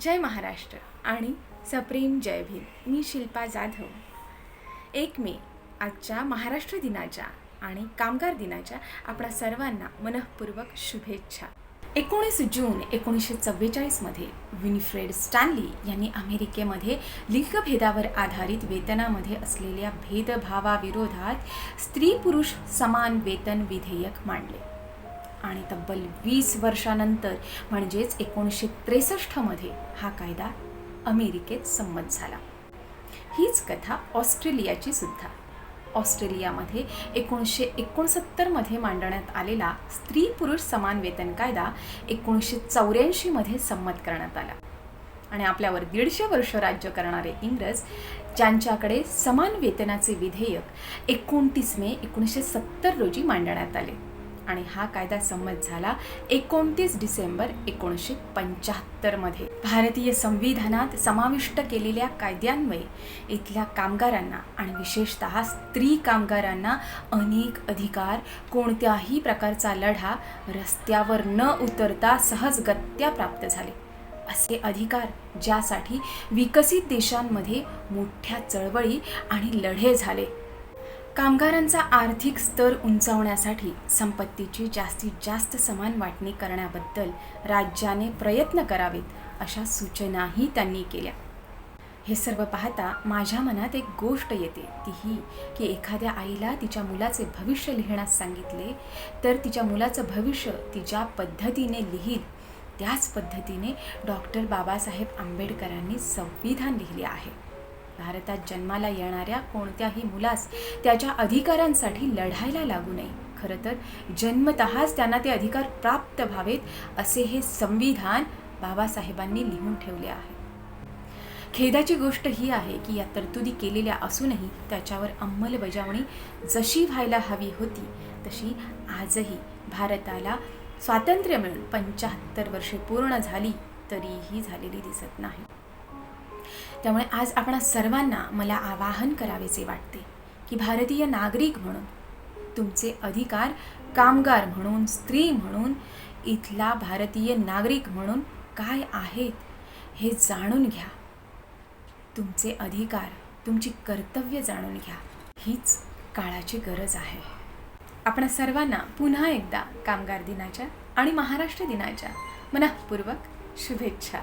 जय महाराष्ट्र आणि सप्रेम जय भीम. मी शिल्पा जाधव. एक मे आजच्या महाराष्ट्र दिनाच्या आणि कामगार दिनाच्या आपणा सर्वांना मनःपूर्वक शुभेच्छा. एकोणीस जून एकोणीसशे चव्वेचाळीसमध्ये विनिफ्रेड स्टॅनली यांनी अमेरिकेमध्ये लिंगभेदावर आधारित वेतनामध्ये असलेल्या भेदभावाविरोधात स्त्री पुरुष समान वेतन विधेयक मांडले. आणि तब्बल वीस वर्षानंतर म्हणजेच एकोणीसशे त्रेसष्टमध्ये हा कायदा अमेरिकेत संमत झाला. हीच कथा ऑस्ट्रेलियाची सुद्धा. ऑस्ट्रेलियामध्ये एकोणीसशे एकोणसत्तरमध्ये मांडण्यात आलेला स्त्री पुरुष समान वेतन कायदा एकोणीसशे चौऱ्याऐंशीमध्ये संमत करण्यात आला. आणि आपल्यावर दीडशे वर्ष राज्य करणारे इंग्रज ज्यांच्याकडे समान वेतनाचे विधेयक एकोणतीस मे एकोणीसशे सत्तर रोजी मांडण्यात आले. आणि हा कायदा संमत झाला एकोणतीस डिसेंबर एकोणीसशे पंच्याहत्तरमध्ये. भारतीय संविधानात समाविष्ट केलेल्या कायद्यान्वये इथल्या कामगारांना आणि विशेषतः स्त्री कामगारांना अनेक अधिकार कोणत्याही प्रकारचा लढा रस्त्यावर न उतरता सहजगत्या प्राप्त झाले. असे अधिकार ज्यासाठी विकसित देशांमध्ये मोठ्या चळवळी आणि लढे झाले. कामगारांचा आर्थिक स्तर उंचावण्यासाठी संपत्तीची जास्तीत जास्त समान वाटणी करण्याबद्दल राज्याने प्रयत्न करावेत अशा सूचनाही त्यांनी केल्या. हे सर्व पाहता माझ्या मनात एक गोष्ट येते. ती ही की एखाद्या आईला तिच्या मुलाचे भविष्य लिहिण्यास सांगितले तर तिच्या मुलाचं भविष्य ती ज्या पद्धतीने लिहील. त्याच पद्धतीने डॉक्टर बाबासाहेब आंबेडकरांनी संविधान लिहिले आहे. भारतात जन्माला येणाऱ्या कोणत्याही मुलास त्याच्या अधिकारांसाठी लढायला लागू नये. खरं तर जन्मतःच त्यांना ते अधिकार प्राप्त व्हावेत असे हे संविधान बाबासाहेबांनी लिहून ठेवले आहे. खेदाची गोष्ट ही आहे की या तरतुदी केलेल्या असूनही त्याच्यावर अंमलबजावणी जशी व्हायला हवी होती तशी आजही भारताला स्वातंत्र्य मिळून पंच्याहत्तर वर्षे पूर्ण झाली तरीही झालेली दिसत नाही. त्यामुळे आज आपण सर्वांना मला आवाहन करावेसे वाटते की भारतीय नागरिक म्हणून तुमचे अधिकार कामगार म्हणून स्त्री म्हणून इथला भारतीय नागरिक म्हणून काय आहेत हे जाणून घ्या. तुमचे अधिकार तुमची कर्तव्य जाणून घ्या. हीच काळाची गरज आहे. आपण सर्वांना पुन्हा एकदा कामगार दिनाच्या आणि महाराष्ट्र दिनाच्या मनःपूर्वक शुभेच्छा.